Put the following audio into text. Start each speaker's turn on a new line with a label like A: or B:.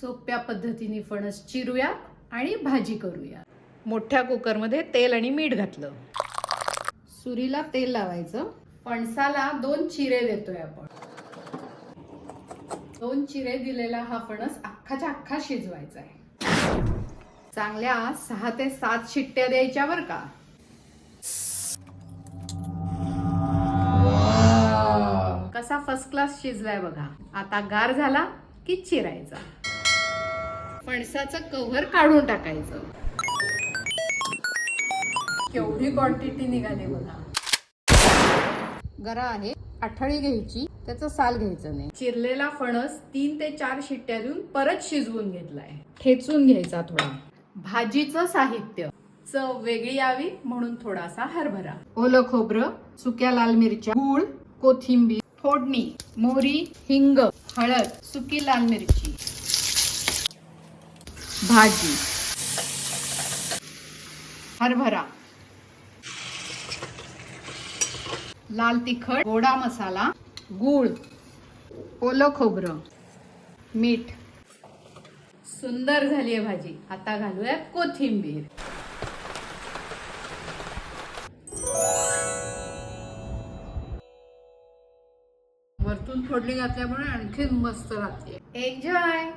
A: सोप्या पद्धतीने फणस चिरूया आणि भाजी करूया मोठ्या कुकरमध्ये तेल आणि मीठ घातलं. सुरीला तेल लावायचं. फणसाला दोन चिरे देतोय आपण. दोन चिरे दिलेला हा फणस अख्खाच्या अख्खा शिजवायचा आहे. चांगल्या सहा ते सात शिट्ट्या द्यायच्या बर का? कसा फर्स्ट क्लास शिजलाय बघा. आता गार झाला की चिरायचा. फणसाचं कव्हर काढून टाकायचं. केवढी क्वांटिटी निघाली बघा. गरा आहे आठळी घ्यायची त्याचं साल घ्यायचं नाही. चिरलेला फणस तीन ते चार शिट्ट्या देऊन परत शिजवून घेतलाय. ठेचून घ्यायचा थोडा. भाजीचं साहित्य. चव वेगळी यावी म्हणून थोडासा हरभरा. ओलं खोबरं सुक्या लाल मिरच्या गूळ कोथिंबीर फोडणी मोहरी हिंग हळद सुकी लाल मिरची. भाजी. हरभरा. लाल तिखट गोडा मसाला गूळ ओलं खोबरं मीठ. सुंदर झाली आहे भाजी. आता घालूयात कोथिंबीर. वरतून फोडणी घातल्यामुळे आणखीन मस्त लागते. एन्जॉय